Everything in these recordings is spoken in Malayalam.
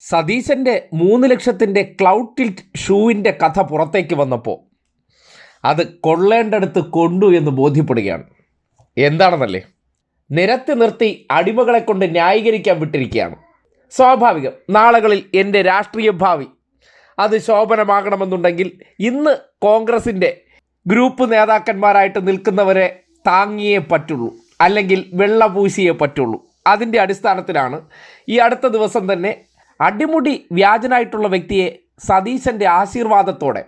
സതീശന്റെ മൂന്ന് ലക്ഷത്തിന്റെ ക്ലൗഡ് ടിൽറ്റ് ഷൂവിന്റെ കഥ പുറത്തേക്ക് വന്നപ്പോൾ അത് കൊള്ളേണ്ടടുത്ത് കൊണ്ടു എന്ന് ബോധ്യപ്പെടുകയാണ്. എന്താണെന്നല്ലേ? നിരത്തി നിർത്തി അടിമകളെ കൊണ്ട് ന്യായീകരിക്കാൻ വിട്ടിരിക്കുകയാണ്. സ്വാഭാവികം നാളുകളിൽ എന്റെ രാഷ്ട്രീയ ഭാവി അത് ശോഭനമാകണമെന്നുണ്ടെങ്കിൽ ഇന്ന് കോൺഗ്രസിന്റെ ഗ്രൂപ്പ് നേതാക്കന്മാരായിട്ട് നിൽക്കുന്നവരെ താങ്ങിയേ പറ്റുള്ളൂ അല്ലെങ്കിൽ വെള്ള പൂശിയേ പറ്റുള്ളൂ. അതിന്റെ അടിസ്ഥാനത്തിലാണ് ഈ അടുത്ത ദിവസം തന്നെ അടിമുടി വ്യാജനായിട്ടുള്ള വ്യക്തിയെ സതീശന്റെ ആശീർവാദത്തോടെ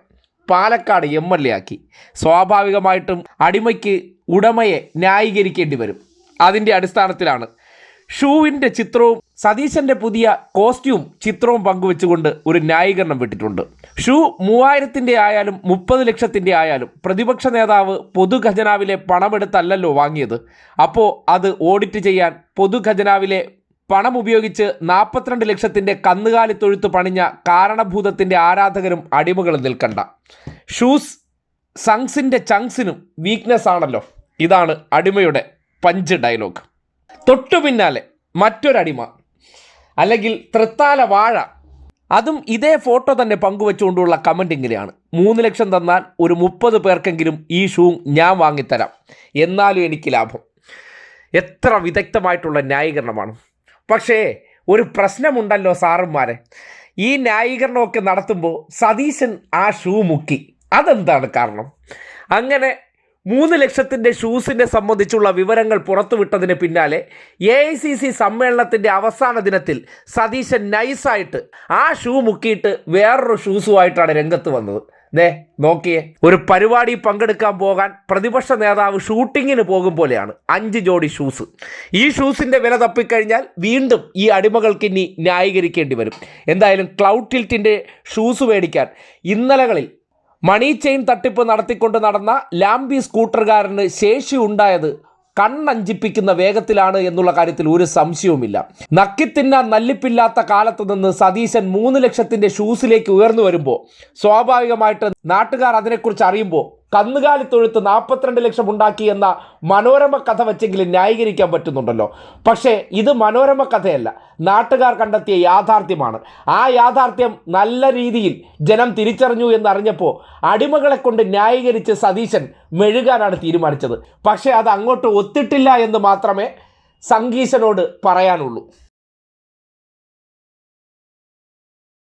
പാലക്കാട് എം എൽ എ ആക്കി. സ്വാഭാവികമായിട്ടും അടിമയ്ക്ക് ഉടമയെ ന്യായീകരിക്കേണ്ടി വരും. അതിന്റെ അടിസ്ഥാനത്തിലാണ് ഷൂവിന്റെ ചിത്രവും സതീശന്റെ പുതിയ കോസ്റ്റ്യൂം ചിത്രവും പങ്കുവെച്ചുകൊണ്ട് ഒരു ന്യായീകരണം വിട്ടിട്ടുണ്ട്. ഷൂ മൂവായിരത്തിന്റെ ആയാലും മുപ്പത് ലക്ഷത്തിന്റെ ആയാലും പ്രതിപക്ഷ നേതാവ് പൊതുഖജനാവിലെ പണമെടുത്തല്ലല്ലോ വാങ്ങിയത്. അപ്പോൾ അത് ഓഡിറ്റ് ചെയ്യാൻ പൊതുഖജനാവിലെ പണം ഉപയോഗിച്ച് നാൽപ്പത്തിരണ്ട് ലക്ഷത്തിന്റെ കന്നുകാലി തൊഴുത്ത് പണിഞ്ഞ കാരണഭൂതത്തിന്റെ ആരാധകരും അടിമകളും നിൽക്കണ്ട. ഷൂസ് സങ്സിന്റെ ചങ്സിനും വീക്ക്നെസ് ആണല്ലോ. ഇതാണ് അടിമയുടെ പഞ്ച് ഡയലോഗ് തൊട്ടു പിന്നാലെ മറ്റൊരടിമ അല്ലെങ്കിൽ തൃത്താല വാഴ. അതും ഇതേ ഫോട്ടോ തന്നെ പങ്കുവെച്ചുകൊണ്ടുള്ള കമന്റ് ഇങ്ങനെയാണ്. മൂന്ന് ലക്ഷം തന്നാൽ ഒരു മുപ്പത് പേർക്കെങ്കിലും ഈ ഷൂ ഞാൻ വാങ്ങിത്തരാം. എന്നാലും എനിക്ക് ലാഭം. എത്ര വിദഗ്ധമായിട്ടുള്ള ന്യായീകരണമാണ്. പക്ഷേ ഒരു പ്രശ്നമുണ്ടല്ലോ സാറന്മാരെ. ഈ ന്യായീകരണമൊക്കെ നടത്തുമ്പോൾ സതീശൻ ആ ഷൂ മുക്കി. അതെന്താണ് കാരണം? അങ്ങനെ മൂന്ന് ലക്ഷത്തിന്റെ ഷൂസിനെ സംബന്ധിച്ചുള്ള വിവരങ്ങൾ പുറത്തുവിട്ടതിന് പിന്നാലെ എ ഐ സി സി സമ്മേളനത്തിന്റെ അവസാന ദിനത്തിൽ സതീശൻ നൈസായിട്ട് ആ ഷൂ മുക്കിയിട്ട് വേറൊരു ഷൂസുമായിട്ടാണ് രംഗത്ത് വന്നത്. ദേ നോക്കിയേ. ഒരു പരിപാടി പങ്കെടുക്കാൻ പോകാൻ പ്രതിപക്ഷ നേതാവ് ഷൂട്ടിങ്ങിന് പോകും പോലെയാണ്. അഞ്ച് ജോഡി ഷൂസ്. ഈ ഷൂസിന്റെ വില തപ്പിക്കഴിഞ്ഞാൽ വീണ്ടും ഈ അടിമകൾക്ക് ഇനി ന്യായീകരിക്കേണ്ടി വരും. എന്തായാലും ക്ലൗഡ് ടിൽറ്റിന്റെ ഷൂസ് മേടിക്കാൻ ഇന്നലകളിൽ മണി ചെയിൻ തട്ടിപ്പ് നടത്തിക്കൊണ്ട് നടന്ന ലാംബി സ്കൂട്ടറുകാരന് ശേഷി ഉണ്ടായത് കണ്ണഞ്ചിപ്പിക്കുന്ന വേഗത്തിലാണ് എന്നുള്ള കാര്യത്തിൽ ഒരു സംശയവുമില്ല. നക്കിത്തിന്നാൻ നല്ലിപ്പില്ലാത്ത കാലത്ത് നിന്ന് സതീശൻ മൂന്ന് ലക്ഷത്തിന്റെ ഷൂസിലേക്ക് ഉയർന്നു വരുമ്പോൾ സ്വാഭാവികമായിട്ട് നാട്ടുകാർ അതിനെക്കുറിച്ച് അറിയുമ്പോൾ കന്നുകാലി തൊഴുത്ത് നാൽപ്പത്തിരണ്ട് ലക്ഷം ഉണ്ടാക്കി എന്ന മനോരമ കഥ വെച്ചെങ്കിലും ന്യായീകരിക്കാൻ പറ്റുന്നുണ്ടല്ലോ. പക്ഷേ ഇത് മനോരമ കഥയല്ല. നാട്ടുകാർ കണ്ടെത്തിയ യാഥാർത്ഥ്യമാണ്. ആ യാഥാർത്ഥ്യം നല്ല രീതിയിൽ ജനം തിരിച്ചറിഞ്ഞു എന്നറിഞ്ഞപ്പോൾ അടിമകളെ കൊണ്ട് ന്യായീകരിച്ച് സതീശൻ മെഴുകാനാണ് തീരുമാനിച്ചത്. പക്ഷേ അത് അങ്ങോട്ട് ഒത്തിട്ടില്ല എന്ന് മാത്രമേ സംഗീശനോട് പറയാനുള്ളൂ.